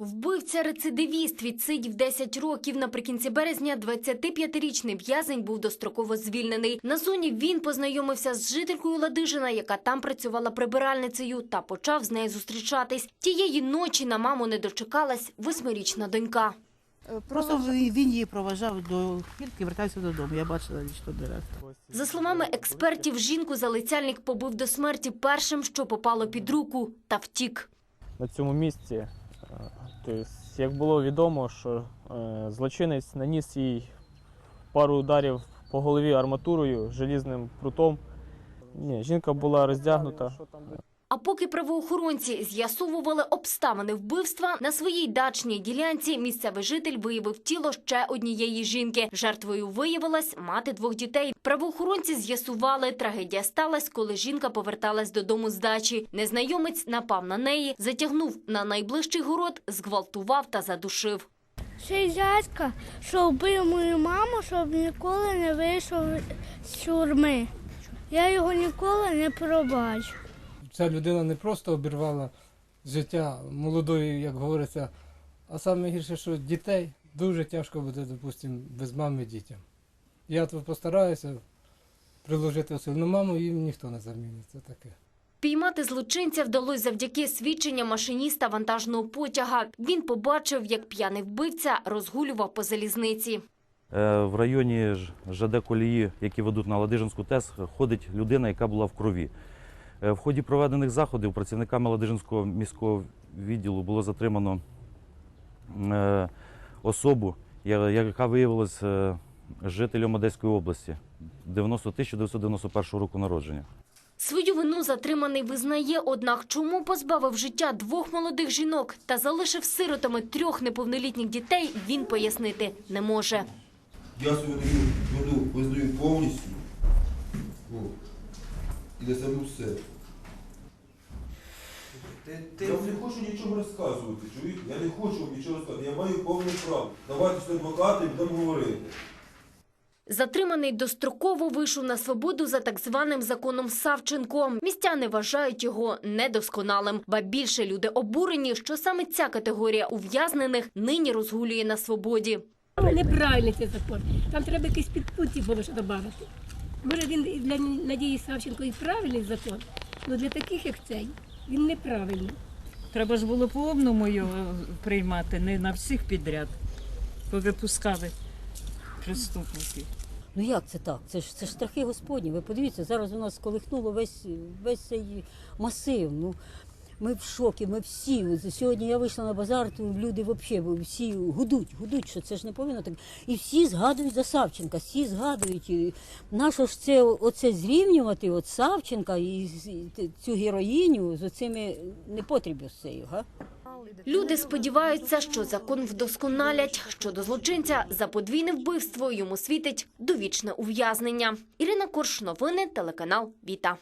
Вбивця рецидивіст відсидів 10 років. Наприкінці березня 25-річний в'язень був достроково звільнений. На зоні він познайомився з жителькою Ладижина, яка там працювала прибиральницею, та почав з нею зустрічатись. Тієї ночі на маму не дочекалась восьмирічна донька. Просто він її проважав до хвіртки, вертався додому. Я бачила лічно директора. За словами експертів, жінку залицяльник побив до смерті першим, що попало під руку, та втік. на цьому місці. Тобто, як було відомо, що е, злочинець наніс їй пару ударів по голові арматурою, желізним прутом. Ні, жінка була роздягнута. А поки правоохоронці з'ясовували обставини вбивства, на своїй дачній ділянці місцевий житель виявив тіло ще однієї жінки. Жертвою виявилась мати двох дітей. Правоохоронці з'ясували, трагедія сталась, коли жінка поверталась додому з дачі. Незнайомець напав на неї, затягнув на найближчий город, зґвалтував та задушив. Ще й дядька, що вбив мою маму, щоб ніколи не вийшов з тюрми. Я його ніколи не пробачу. Ця людина не просто обірвала життя молодої, як говориться, а саме гірше, що дітей дуже тяжко буде, допустимо, без мами дітям. Я то постараюся приложити усиль. Ну, маму їм ніхто не замінить. Це таке. Піймати злочинця вдалося завдяки свідченням машиніста вантажного потяга. Він побачив, як п'яний вбивця розгулював по залізниці. Е, В районі ЖД колії, які ведуть на Ладижинську ТЕС, ходить людина, яка була в крові. Е, В ході проведених заходів працівниками Ладижинського міського відділу було затримано е, особу, яка виявилася е, жителем Одеської області 90 1991 року народження. Свою вину затриманий визнає, однак чому позбавив життя двох молодих жінок та залишив сиротами трьох неповнолітніх дітей, він пояснити не може. Я свою вину визнаю повністю. І не саму все. Я вам не хочу нічого розказувати, чуєте? Я не хочу вам нічого розказувати. Я маю повне право. Давайте з адвокатом і будемо говорити. Затриманий достроково вийшов на свободу за так званим законом Савченко. Містяни вважають його недосконалим. Ба більше люди обурені, що саме ця категорія ув'язнених нині розгулює на свободі. Неправильний цей закон. Там треба якісь підпункти було ще додати. Може він для Надії Савченко і правильний закон, але для таких, як цей, він неправильний. Треба ж було по одному його приймати, не на всіх підряд. Повипускали преступники. Ну як це так? Це ж це ж страхи Господні. Ви подивіться, зараз у нас колихнуло весь весь цей масив. Ну ми в шокі, ми всі. Сьогодні я вийшла на базар, то люди взагалі всі гудуть, гудуть, що це ж не повинно так. І всі згадують за Савченка, всі згадують. І Нащо ж це оце зрівнювати от Савченка і цю героїню з оцими непотрібностею, га? Люди сподіваються, що закон вдосконалять. Щодо злочинця за подвійне вбивство йому світить довічне ув'язнення. Ірина Корш, новини, телеканал Віта.